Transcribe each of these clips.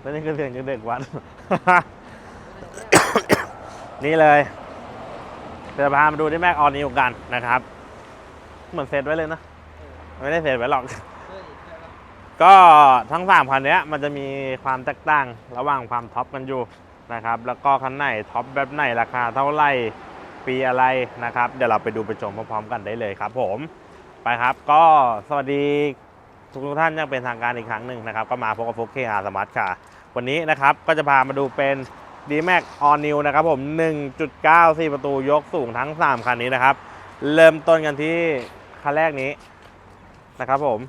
แล้วนี่คือเสียงจากเด็กวัด นี่เลยเดี๋ยวพามาดูที่แม็กออนิวกันนะครับ เหมือนเซตไว้เลยนะ ไม่ได้เซตไว้หรอก ก็ทั้งสามคันนี้มันจะมีความแตกต่างระหว่างความท็อปกันอยู่นะครับ แล้วก็คันไหนท็อปแบบไหนราคาเท่าไหร่ปีอะไรนะครับ เดี๋ยวเราไปดูไปชมพร้อมๆกันได้เลยครับผม ไปครับก็สวัสดี ทุกท่านยังเป็นทางการอีกครั้งหนึ่งนะครับ ก็มาพบกับฟุกเคอาสมาร์ทค่ะ วันนี้นะครับก็จะพามาดูเป็น d m a x All New นะครับผม 1.9 4 ประตูยกสูงทั้ง 3 คันนี้นะครับ เริ่มต้นกันที่คันแรกนี้นะครับผม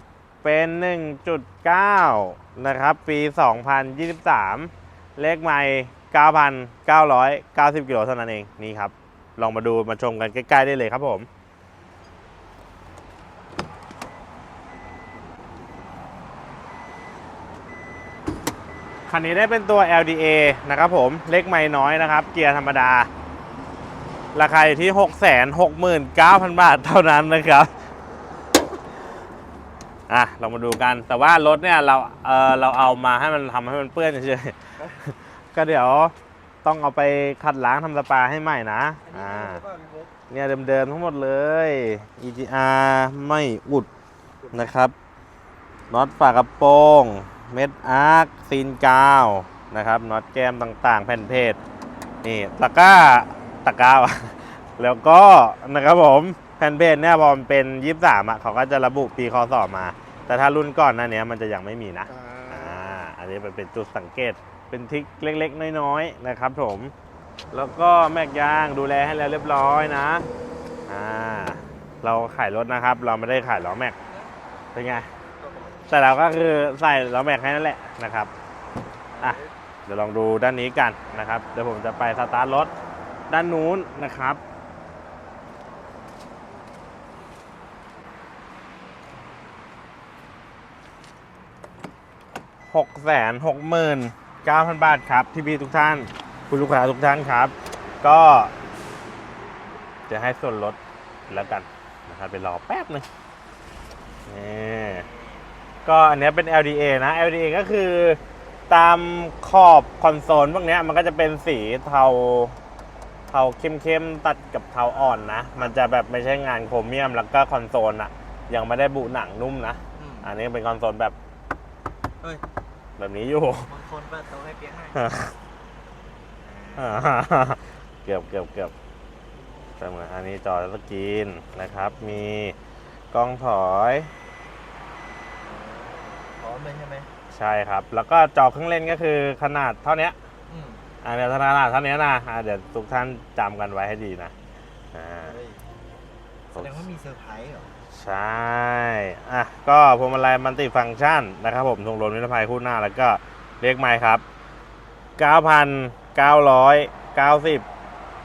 เป็น 1.9 นะครับ ปี 2023 เลขใหม่ 9,990 กิโลเท่านั้นเอง นี่ครับ ลองมาดูมาชมกันใกล้ ๆ ได้เลยครับผม คันนี้ได้เป็นตัว LDA นะครับผม เล็กไม่น้อยนะครับ เกียร์ธรรมดา ราคาอยู่ที่ 669,000 บาทเท่านั้นนะครับ อะ เรามาดูกัน แต่ว่ารถเนี่ยเรา เออเราเอามาให้มันทำให้มันเปื้อนเฉยๆ ก็เดี๋ยวต้องเอาไปขัดล้างทำสปาให้ใหม่นะ อ่า เนี่ยเดิมๆทั้งหมดเลย EGR ไม่อุดนะครับน็อตฝากระโปรง เม็ดอาร์คซีนกาวนะครับน็อตแก้มต่างๆ แผ่นเพจนี่ตะกร้าตะกร้าว่ะแล้วก็นะครับผมแผ่นเพจเนี่ยพอมันเป็นยี่สามอะเขาก็จะระบุปีคอสอบมา แต่ถ้ารุ่นก่อนหน้านี้มันจะยังไม่มีนะอ่าอันนี้มันเป็นจุดสังเกตเป็นทริกเล็กๆ น้อยๆนะครับผมแล้วก็แม็กยางดูแลให้แล้วเรียบร้อยนะอ่าเราขายรถนะครับ เราไม่ได้ขายล้อแม็กเป็นไง แต่เราก็คือใส่ล้อแม็กให้นั่นแหละนะครับอะเดี๋ยวลองดูด้านนี้กันนะครับ เดี๋ยวผมจะไปสตาร์ทรถด้านนู้นนะครับหกแสนหกหมื่นเก้าพันบาทครับที่พี่ทุกท่าน คุณลูกค้าทุกท่านครับ ก็ จะให้ส่วนลดแล้วกันนะครับไปรอแป๊บหนึงนี่ ก็อันเนี้ยเป็น LDA นะ LDA ก็คือตามขอบคอนโซลพวกเนี้ยมันก็จะเป็นสีเทาเทาเข้มๆตัดกับเทาอ่อนนะ มันจะแบบไม่ใช่งานโครเมียมแล้วก็คอนโซลอะยังไม่ได้บุหนังนุ่มนะ อันนี้เป็นคอนโซลแบบเฮ้ยแบบนี้อยู่บางคนเปิดโต๊ะให้เปียกให้เกือบเกือบเกือบแต่เหมือนอันนี้จอสกรีนนะครับ มีกล้องถอยพร้อ มเลยใช่ไหมใช่ครับ แล้วก็จอเครื่องเล่นก็คือขนาดเท่าเนี้ยอืมอันเนี้ยขนาดเท่านี้นะอะเดี๋ยวทุกท่านจำกันไว้ให้ดีนะอ่าเฮ้ยแสดงว่ามีเซอร์ไพรส์เหรอใช่อะก็พวงมาลัยมันติฟังก์ชันนะครับผมทรงลมนิรภัยคู่หน้าแล้วก็เรียกไม้ครับ 9,990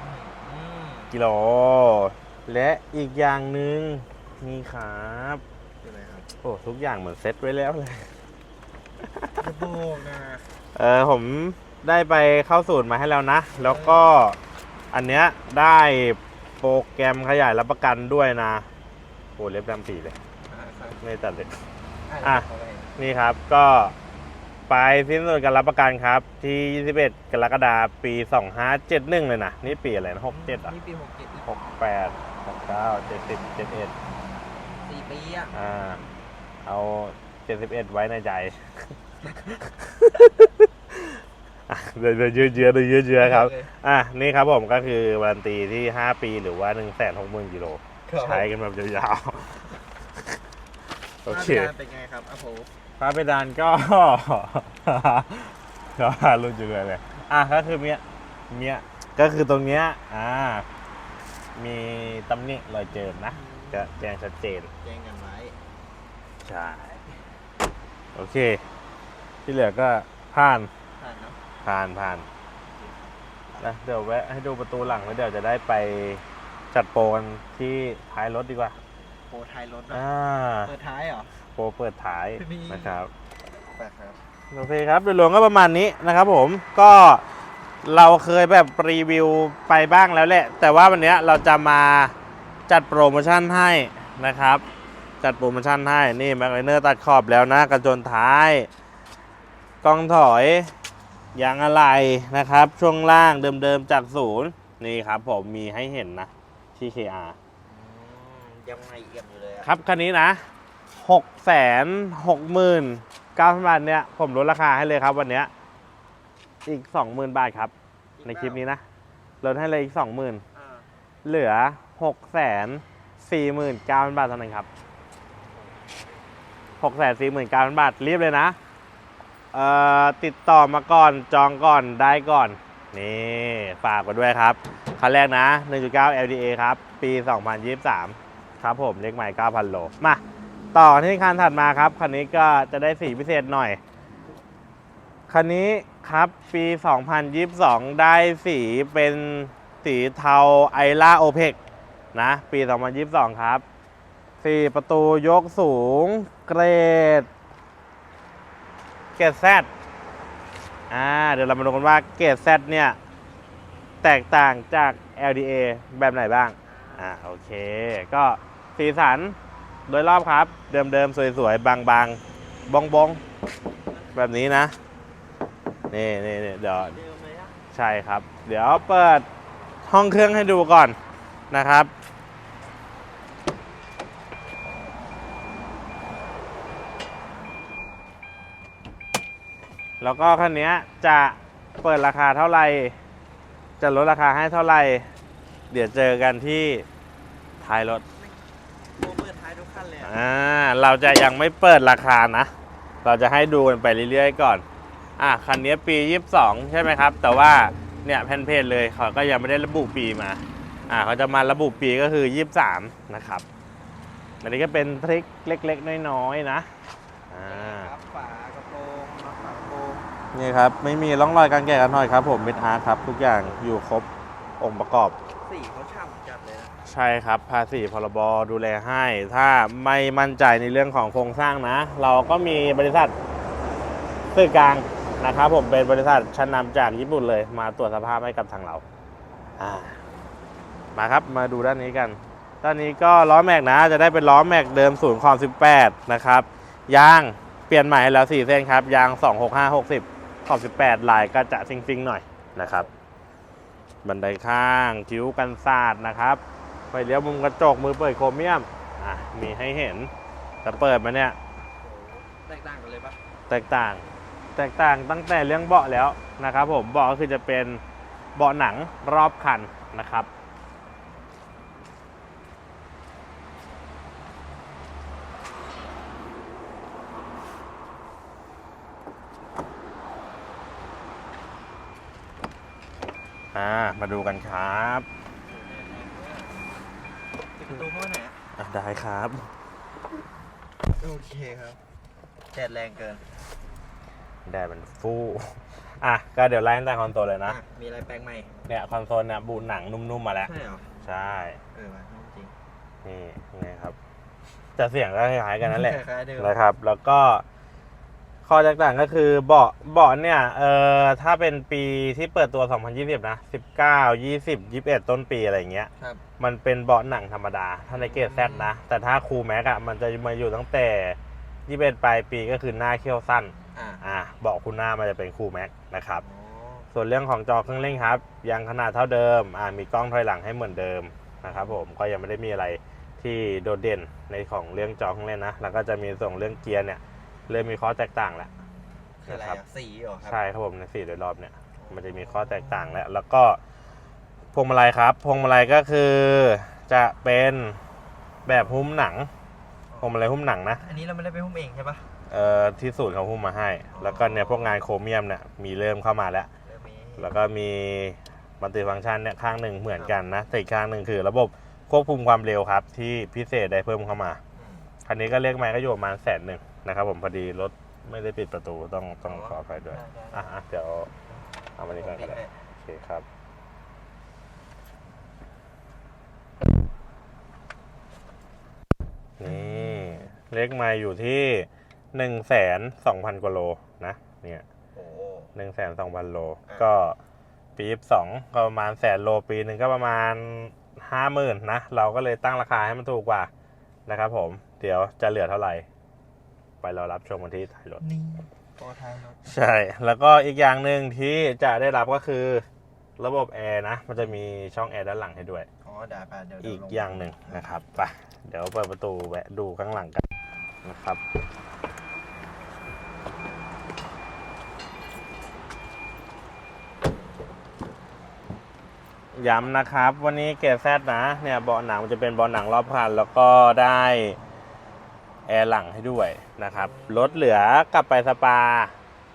อืมกิโล และอีกอย่างหนึ่งนี่ครับคืออะไรครับ โอ้ ทุกอย่างเหมือนเซ็ตไว้แล้วเลย จะบอกนะเออผมได้ไปเข้าสูตรมาให้แล้วนะ แล้วก็อันเนี้ยได้โปรแกรมขยายรับประกันด้วยนะโอ้เล็บดำปีเลยอ่าครับไม่ตัดเลย อะอะเอาไปนี่ครับก็ไปสิ้นสุดการรับประกันครับ ที่ 21 กรกฎาคมปี 2571 เลยนะ นี่ปีอะไรนะ 67 อะ นี่ปีหกเจ็ดอีก68 69 70 71สี่ปีอะ อ่า เอา 71ไว้ในใจอะเดี๋ยวเดี๋ยวยืดเยื้อเดี๋ยวยืดเยื้อครับ อะ นี่ครับผมก็คือวารันตีที่5ปีหรือว่า1 6 0 0 0 0กิโล ใช้กันแบบยาวๆ โอเคหน้าตาเป็นไงครับอะโผพระเพดานก็ก็รุ่นจุเลยเลย อะก็คือเนี้ยเนี้ยก็คือตรงเนี้ย อ่า มีตำหนิรอยเจิมนะจะแจ้งชัดเจน แจ้งกันไว้ ใช่ โอเค ที่เหลือก็ผ่านผ่านเนาะผ่านผ่านนะเดี๋ยวแวะให้ดูประตูหลังแล้วเดี๋ยวจะได้ไปจัดโปรกันที่ท้ายรถดีกว่า โปรท้ายรถเนอะอ่า เปิดท้ายเหรอ โปรเปิดท้ายนี่นะครับไปครับ โอเคครับโดยรวมก็ประมาณนี้นะครับผมก็เราเคยแบบรีวิวไปบ้างแล้วแหละ แต่ว่าวันเนี้ยเราจะมาจัดโปรโมชั่นให้นะครับ จัดโปรโมชั่นให้ นี่แม็กไลเนอร์ตัดขอบแล้วนะกระจนท้าย กล้องถอยยางอะไรนะครับ ช่วงล่างเดิมๆจากศูนย์นี่ครับผมมีให้เห็นนะที่ KR ยังไม่เอี่ยมอยู่เลยอะครับคันนี้นะหกแสนหกหมื่นเก้าพันบาทเนี่ย ผมลดราคาให้เลยครับวันเนี้ยอีกสองหมื่นบาทครับ ในคลิปนี้นะลดให้เลยอีกสองหมื่นอ่าเหลือหกแสนสี่หมื่นเก้าพันบาทเท่านั้นครับ หกแสนสี่หมื่นเก้าพันบาทรีบเลยนะติดต่อมาก่อนจองก่อนได้ก่อน นี่ฝากกันด้วยครับคันแรกนะ 1.9 LDA ครับ ปี 2023 ครับผมเลขใหม่ 9,000 โล มาต่อที่คันถัดมาครับ คันนี้ก็จะได้สีพิเศษหน่อย คันนี้ครับปี 2022 ได้สีเป็นสีเทาไอล่าโอเพกนะ ปี 2022 ครับ 4ประตูยกสูง เกรด เกรดแซดอ่าเดี๋ยวเรามาดูกันว่าเกรดแซดเนี่ย แตกต่างจาก LDA แบบไหนบ้าง อ่าโอเค ก็สีสันโดยรอบครับ เดิมๆ สวยๆ บางๆ บองๆแบบนี้นะ นี่นี่นี่เดี๋ยวใช่ครับ เดี๋ยวเปิดห้องเครื่องให้ดูก่อนนะครับ แล้วก็คันนี้จะเปิดราคาเท่าไหร่ จะลดราคาให้เท่าไหร่ เดี๋ยวเจอกันที่ท้ายรถโมเปิดท้ายทุกคันเลยอะอ่าเราจะยังไม่เปิดราคานะ เราจะให้ดูกันไปเรื่อยๆก่อน อะคันนี้ปี 22 ใช่ไหมครับ แต่ว่าเนี่ยแผ่นเพจเลยเขาก็ยังไม่ได้ระบุปีมา อ่าเขาจะมาระบุปีก็คือ 23 นะครับ อันนี้ก็เป็นทริคเล็กๆ น้อยๆนะ อ่า ครับฝา นี่ครับ ไม่มีร่องรอยการแกะกันหน่อยครับผมเม็ดอาร์ครับ ทุกอย่างอยู่ครบองค์ประกอบ สีเขาฉ่ำจัดเลยนะใช่ครับ ภาษีพรบดูแลให้ ถ้าไม่มั่นใจในเรื่องของโครงสร้างนะ เราก็มีบริษัทสื่อกลางนะครับผมเป็นบริษัทชั้นนำจากญี่ปุ่นเลย มาตรวจสภาพให้กับทางเราอ่ามาครับมาดูด้านนี้กัน ด้านนี้ก็ล้อแม็กนะ จะได้เป็นล้อแม็กเดิมศูนย์คอม18 นะครับ ยางเปลี่ยนใหม่ให้แล้ว 4 เส้นครับ ยาง 265 60 ขอบ 18 ลายก็จะซิงๆหน่อยนะครับ บันไดข้างคิ้วกันศาสตร์นะครับไฟเลี้ยวมุมกระจกมือเปิดโครเมียมอะมีให้เห็นแต่เปิดมาเนี่ยแตกต่างกันเลยปะแตกต่าง แตกต่างตั้งแต่เรื่องเบาะแล้วนะครับผมเบาะก็คือจะเป็นเบาะหนังรอบคันนะครับ อ่า มาดูกันครับติดประตูเข้ามาไหนอยอะอะได้ครับ โอเคครับแดดแรงเกินแดดมันฟู่อะ ก็เดี๋ยวไล่ตั้งแต่คอนโซลเลยนะ อ่มีอะไรแปลงใหม่เนี่ยคอนโซลเนี่ยบูหนังนุ่มๆมาแล้ว ใช่เหรอใช่ เออว่ะนุ่มจริงนี่ไงครับ จะเสียงก็คล้ายๆกันนั่นแหละคล้ายๆเดิมนะครับ แล้วก็ ข้อแตกต่างก็คือเบาะเบาะเนี่ยเอ่อถ้าเป็นปีที่เปิดตัว 2020 นะ 19 20 21 ต้นปีอะไรอย่างเงี้ยครับมันเป็นเบาะหนังธรรมดา ถ้าในเกรดแซดนะ แต่ถ้าคูแม็กอะมันจะมาอยู่ตั้งแต่ 21 ปลายปีก็คือหน้าเขี้ยวสั้นอ่าอะเบาะคุณหน้ามันจะเป็นคูแม็กนะครับอ๋อส่วนเรื่องของจอเครื่องเล่นครับ ยังขนาดเท่าเดิมอ่ามีกล้องถอยหลังให้เหมือนเดิมนะครับผมก็ยังไม่ได้มีอะไรที่โดดเด่นในของเรื่องจอเครื่องเล่นนะแล้วก็จะมีส่งเรื่องเกียร์เนี่ย เริ่มมีข้อแตกต่างแล้ว คืออะไรนะครับอะสีเหรอครัใช่ครับผมในสี่โดยรอบเนี่ย มันจะมีข้อแตกต่างแล้ว แล้วก็พวงมาลัยครับ พวงมาลัยก็คือจะเป็นแบบหุ้มหนัง พวงมาลัยหุ้มหนังนะ อันนี้เราไม่ได้ไปหุ้มเองใช่ปะเอ่อที่ศูนย์เขาหุ้มมาให้ แล้วก็เนี่ยพวกงานโครเมียมเนี่ยมีเริ่มเข้ามาแล้วเริ่มมีแล้วก็มีมัลติฟังก์ชันเนี่ยข้างหนึ่งเหมือนกันนะแต่อีกข้างหนึ่งคือระบบควบคุมความเร็วครับ ที่พิเศษได้เพิ่มเข้ามา อืมคันนี้ก็เรียกไม้ก็อยู่ประมาณแสนหนึ่ง นะครับผมพอดีรถไม่ได้ปิดประตูต้องต้องขออภัยด้วยได้ได้อะอะเดี๋ยวเอามานี่ก่อนก็ได้ผมปิดให้โอเคครับนี่เลขไม้อยู่ที่หนึ่งแสนสองพันกว่าโลนะเนี่ยโอ้หนึ่งแสนสองพันโลอ่าก็ปีสองก็ประมาณแสนโลปีหนึ่งก็ประมาณห้าหมื่นนะ เราก็เลยตั้งราคาให้มันถูกกว่านะครับผม เดี๋ยวจะเหลือเท่าไหร่ ไปรอรับชมกันที่ท้ายรถ นี่พอท้ายรถใช่ แล้วก็อีกอย่างหนึ่งที่จะได้รับก็คือระบบแอร์นะ มันจะมีช่องแอร์ด้านหลังให้ด้วย อ๋อได้ไปเดี๋ยวอีกเดี๋วลอย่างหนึ่งนะครับไปเดี๋ยวเปิดประตูแวะดูข้างหลังกันนะครับ ย้ำนะครับ วันนี้เกรดแซดนะ เนี่ยเบาะหนังมันจะเป็นเบาะหนังรอบคัน แล้วก็ได้ แอร์หลังให้ด้วยนะครับรถเหลือกลับไปสปา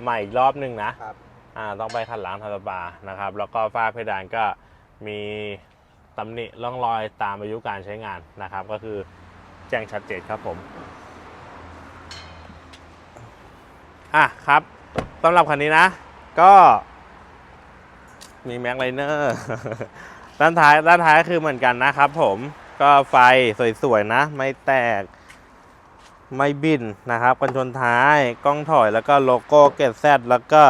ใหม่อีกรอบหนึ่งนะครับ อ่าต้องไปขัดล้างทำสปานะครับ แล้วก็ฝ้าเพดานก็มีตำหนิร่องรอยตามอายุการใช้งานนะครับ ก็คือแจ้งชัดเจนครับผมอะครับสำหรับคันนี้นะ ก็มีแม็กไลเนอร์ด้านท้ายด้านท้ายคือเหมือนกันนะครับผมก็ไฟสวยๆนะ ไม่แตก ไม่บินนะครับกันชนท้ายกล้องถอยแล้วก็โลโก้เกตแซดแล้วก็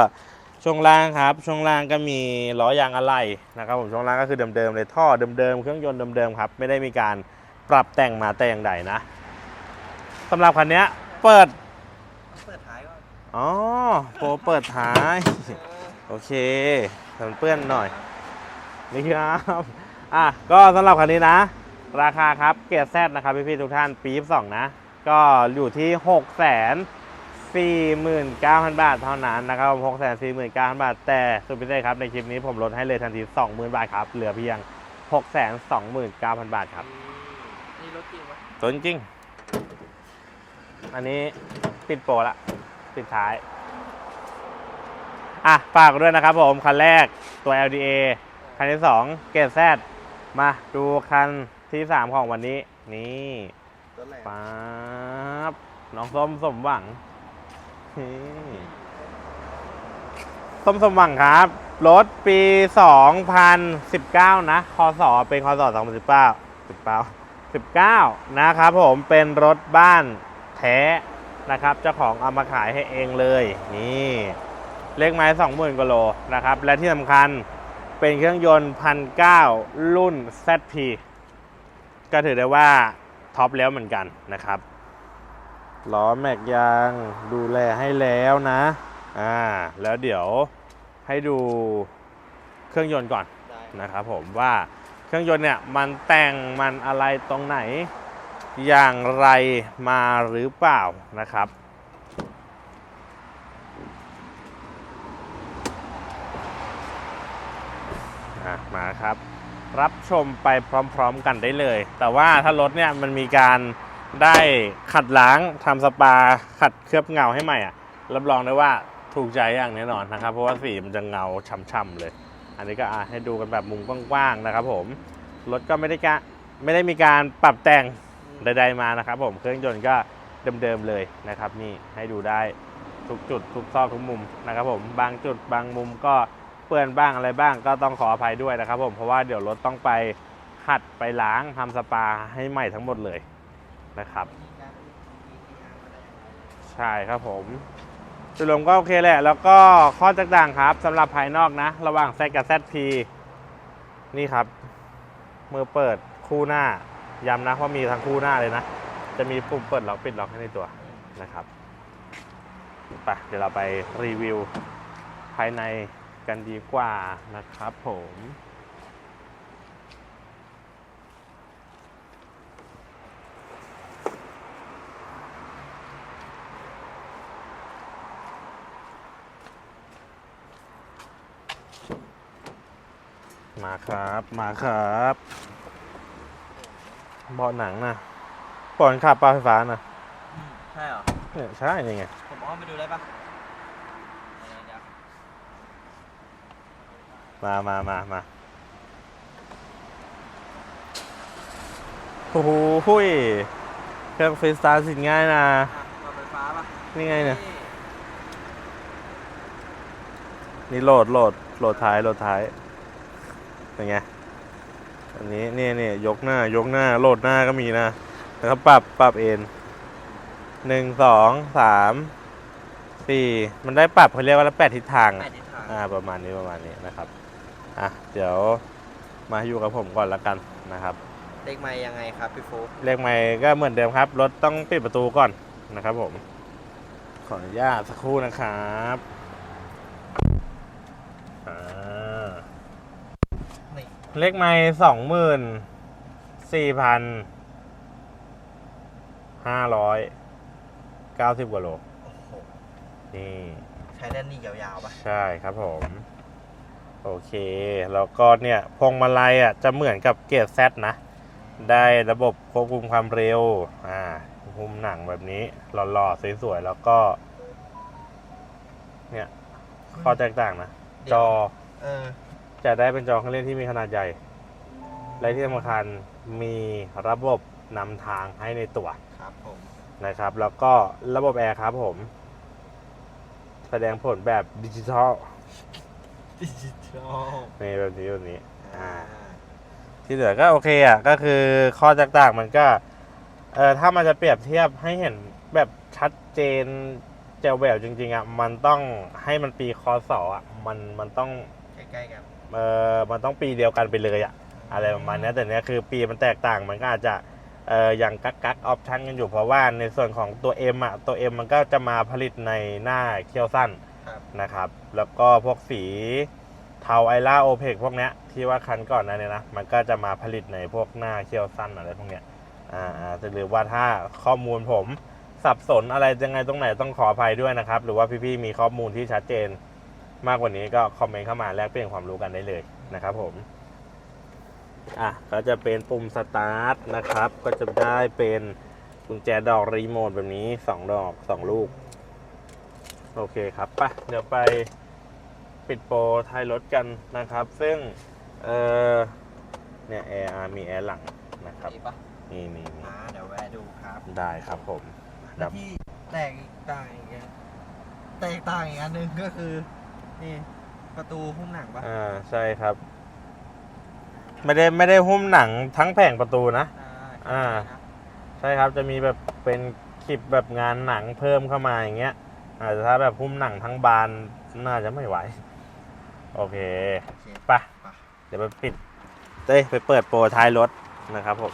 ช่วงล่างครับ ช่วงล่างก็มีล้อยางอะไหล่นะครับผมช่วงล่างก็คือเดิมๆเลยท่อเดิมๆเครื่องยนต์เดิมๆครับ ไม่ได้มีการปรับแต่งมาแต่อย่างใดนะสำหรับคันเนี้ยเปิดเปิดท้ายก่อนอ๋อโปรเปิดท้ายโอเคทำเปื้อนหน่อยนี่ครับอะก็สำหรับคันนี้นะ ราคาครับเกียร์แซดนะครับพี่ๆทุกท่านปี 22 นะ ก็อยู่ที่ 6 4 9 0 0 0 บาทเท่านั้นนะครับ 6 4 9 0 0 0 บาท แต่สุดพิเศษครับ ในคลิปนี้ผมลดให้เลยทันที 20,000 บาทครับ เหลือเพียง 6 2 9 0 0 0 บาทครับนี่รถจริงไหมตัวจริงๆอันนี้ปิดโปรละปิดท้าย อะ ฝากด้วยนะครับผมคันแรกตัว LDA คันที่ 2 เกรดแซดมาดูคันที่ 3 ของวันนี้ นี่รถอะไร ป๊าบน้องส้มสมหวังส้มสมหวังครับ รถปี 2019 นะ คศ เป็นคศ 2019 19 19 นะครับผมเป็นรถบ้านแท้นะครับ เจ้าของเอามาขายให้เองเลย นี่ เลขไม้ 20,000กว่าโลนะครับ และที่สำคัญเป็นเครื่องยนต์พันเรุ่น ZP ก็ถือได้ว่า ท็อปแล้วเหมือนกันนะครับล้อแม็กยางดูแลให้แล้วนะอ่าแล้วเดี๋ยวให้ดูเครื่องยนต์ก่อนได้นะครับผมว่าเครื่องยนต์เนี่ยมันแต่งมันอะไรตรงไหน อย่างไรมาหรือเปล่านะครับอะมาครับ รับชมไปพร้อม ๆ กันได้เลย แต่ว่าถ้ารถเนี่ยมันมีการได้ขัดล้างทำสปา ขัดเคลือบเงาให้ใหม่อะ รับรองได้ว่าถูกใจอย่างแน่นอนนะครับ เพราะว่าสีมันจะเงาช่ำๆเลย อันนี้ก็ให้ดูกันแบบมุมกว้างๆนะครับ ผมรถก็ไม่ได้กะไม่ได้มีการปรับแต่งใดๆมานะครับ ผมเครื่องยนต์ก็เดิมๆเลยนะครับ นี่ให้ดูได้ทุกจุดทุกซอกทุกมุมนะครับ ผมบางจุดบางมุมก็ เปื้อนบ้างอะไรบ้างก็ต้องขออภัยด้วยนะครับผมเพราะว่าเดี๋ยวรถต้องไปขัดไปล้างทำสปาให้ใหม่ทั้งหมดเลยนะครับ ใช่ครับผมจุดรวมก็โอเคแหละ แล้วก็ข้อแตกต่างครับสำหรับภายนอกนะ ระหว่าง Z กับ ZP นี่ครับ มือเปิดคู่หน้าย้ำนะว่ามีทั้งคู่หน้าเลยนะ จะมีปุ่มเปิดล็อกปิดล็อกให้ในตัวนะครับไปเดี๋ยวเราไปรีวิวภายใน กันดีกว่านะครับผมมาครับ มาครับเบาะหนังนะปอนขับปลาไฟฟ้านะใช่เหรอเนี่ยใช่ยังไงผมอ้อมไปดูได้ปะเดี๋ยว มามามามาโอ้โหหุ้ยเครื่องฟรีสไตล์สินง่ายนะๆอะรถไฟฟ้าปะนี่ไงเนี่ย นี่โหลดโหลดโหลดท้ายโหลดท้ายเป็นไง อันนี้นี่นี่ยกหน้ายกหน้าโหลดหน้าก็มีนะแล้วก็ปรับปรับเอ็นหนึ่งสองสามสี่มันได้ปรับเขาเรียกว่าแปดทิศทางแปอะ ดทิศทาง อ่าประมาณนี้ประมาณนี้นะครับ อะเดี๋ยวมาอยู่กับผมก่อนละกันนะครับ เลขไม้ยังไงครับพี่ฟุกเลขใหม่ก็เหมือนเดิมครับ รถต้องปิดประตูก่อนนะครับผม ขออนุญาตสักครู่นะครับอ่านี่เลขใหม่สองหมื่นสี่พันห้าร้อยเก้าสิบกว่าโลโอ้โหนี่ ใช้ด้านนี้ยาวๆปะใช่ครับผม โอเค แล้วก็เนี่ยพวงมาลัยอะจะเหมือนกับเกียร์แซนะ ได้ระบบควบคุมความเร็ว อ่าคุมหนังแบบนี้หล่อๆสวยๆแล้วก็ เนี่ยข้อแตกต่างนะ จอเออจะได้เป็นจอเครื่องเล่นที่มีขนาดใหญ่ และที่สำคัญมีระบบนำทางให้ในตัวครับผมนะครับ แล้วก็ระบบแอร์ครับผม แสดงผลแบบดิจิทัล ดิจิทัลในแบบนี้แบบนี้อ่า ที่เหลือก็โอเคอะก็คือข้อแตกต่างมันก็เออถ้ามันจะเปรียบเทียบให้เห็นแบบชัดเจนแจ๋วแหววจริงๆอะมันต้องให้มันปีคอสออะมันมันต้องใกล้ๆกันเออมันต้องปีเดียวกันไปเลยอะอะไรประมาณเนี้ยแต่เนี้ยคือปีมันแตกต่างมันก็อาจจะเอออย่างกักกักออปชันกันอยู่เพราะว่าในส่วนของตัว M อะตัว M มันก็จะมาผลิตในหน้าเคียวสั้นครับ นะครับ แล้วก็พวกสีเทาไอล่าโอเพกพวกเนี้ยที่ว่าคันก่อนนั้นเนี่ยนะ มันก็จะมาผลิตในพวกหน้าเคียวสั้นอะไรพวกเนี้ยอาอ่าหรือว่าถ้าข้อมูลผมสับสนอะไรยังไงตรงไหนต้องขออภัยด้วยนะครับ หรือว่าพี่ๆมีข้อมูลที่ชัดเจนมากกว่านี้ก็คอมเมนต์เข้ามาแลกเปลี่ยนความรู้กันได้เลยนะครับผมอะก็จะเป็นปุ่มสตาร์ทนะครับ ก็จะได้เป็นกุญแจดอกรีโมทแบบนี้ 2 ดอก 2 ลูก โอเคครับไปะเดี๋ยวไปปิดโปรท้ายรถกันนะครับ ซึ่ง เออเนี่ยแอร์มีแอร์หลังนะครับดีปะนี่นี่นี่อ่าเดี๋ยวแวะดูครับได้ครับผมแล้ดัวบที่แตกต่างอีกอันแตกต่างอีกอันหนึ่งก็คือ นี่ ประตูหุ้มหนังปะอ่าใช่ครับ ไม่ได้ไม่ได้หุ้มหนังทั้งแผงประตูนะ อ่าอ่าใช่ครับจะมีแบบเป็นคลิปแบบงานหนังเพิ่มเข้ามาอย่างเงี้ย อาจจะถ้าแบบหุ้มหนังทั้งบานน่าจะไม่ไหว โอเคโอเคไปะไป เดี๋ยวไปปิดเต้ยไปเปิดโปรท้ายรถนะครับผม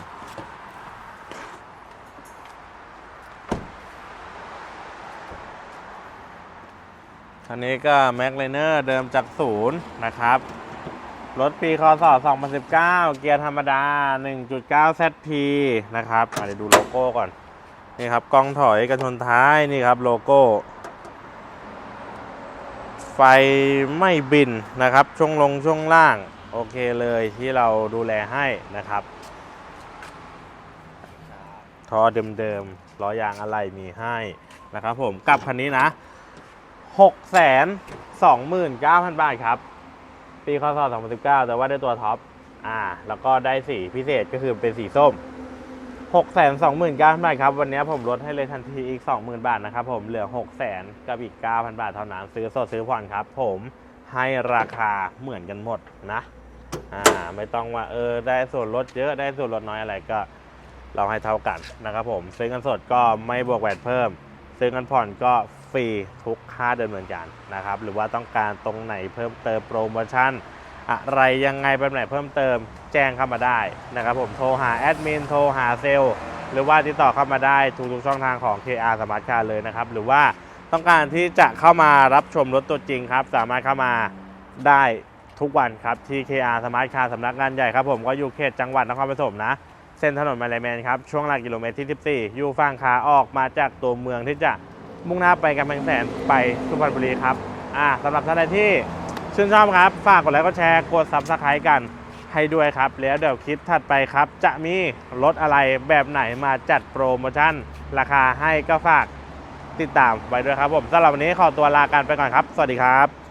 คันนี้ก็ m a c l i n e r เดิมจากศูนย์นะครับ รถปีคศ2019 เกียร์ธรรมดา 1.9 ZP นะครับอะเดี๋ยวดูโลโก้ก่อน นี่ครับกล้องถอยกันชนท้ายนี่ครับโลโก้ ไฟไม่บินนะครับ ช่วงลงช่วงล่าง โอเคเลยที่เราดูแลให้นะครับทอเดิมๆล้อยางอะไรมีให้นะครับผมกับคันนี้นะ6 2 9 0 0 0 บาทครับ ปีคศ2019 แต่ว่าได้ตัวท็อปอ่า แล้วก็ได้สีพิเศษก็คือเป็นสีส้ม 6 2 9 0 0 0 บาทครับ วันนี้ผมลดให้เลยทันทีอีก 20,000 บาทนะครับผมเหลือ 6 0 0 0 0กับอีก 9,000 บาทเท่านั้นซื้อสดซื้อผ่อนครับผมให้ราคาเหมือนกันหมดนะอ่าไม่ต้องว่าเออได้ส่วนลดเยอะได้ส่วนลดน้อยอะไรก็เราให้เท่ากันนะครับผมซื้อเงินสดก็ไม่บวกแวดเพิ่ม ซื้อเงินผ่อนก็ฟรีทุกค่าเดินเหมือนกันนะครับหรือว่าต้องการตรงไหนเพิ่มเติมโปรโมชั่นอะไรยังไงแบบไหนเพิ่มเติม แจ้งเข้ามาได้นะครับผมโทรหาแอดมินโทรหาเซลล์หรือว่าติดต่อเข้ามาได้ทุกๆช่องทางของ KR Smart Car เลยนะครับ หรือว่าต้องการที่จะเข้ามารับชมรถตัวจริงครับ สามารถเข้ามาได้ทุกวันครับที่ KR Smart Car สำนักงานใหญ่ครับผมก็อยู่เขตจังหวัดนครปฐมนะ เส้นถนนมาลายแมนครับ ช่วงหลักกิโลเมตรที่ 14 อยู่ฝั่งขาออกมาจากตัวเมืองที่จะมุ่งหน้าไปกำแพงแสนไปสุพรรณบุรีครับอ่าสำหรับท่านใดที่ชื่นชอบครับ ฝากกดไลค์กดแชร์กดซับสไครต์กัน ให้ด้วยครับ แล้วเดี๋ยวคลิปถัดไปครับ จะมีรถอะไรแบบไหนมาจัดโปรโมชั่น ราคาให้ก็ฝากติดตามไว้ด้วยครับผมสำหรับวันนี้ขอตัวลากันไปก่อนครับ สวัสดีครับ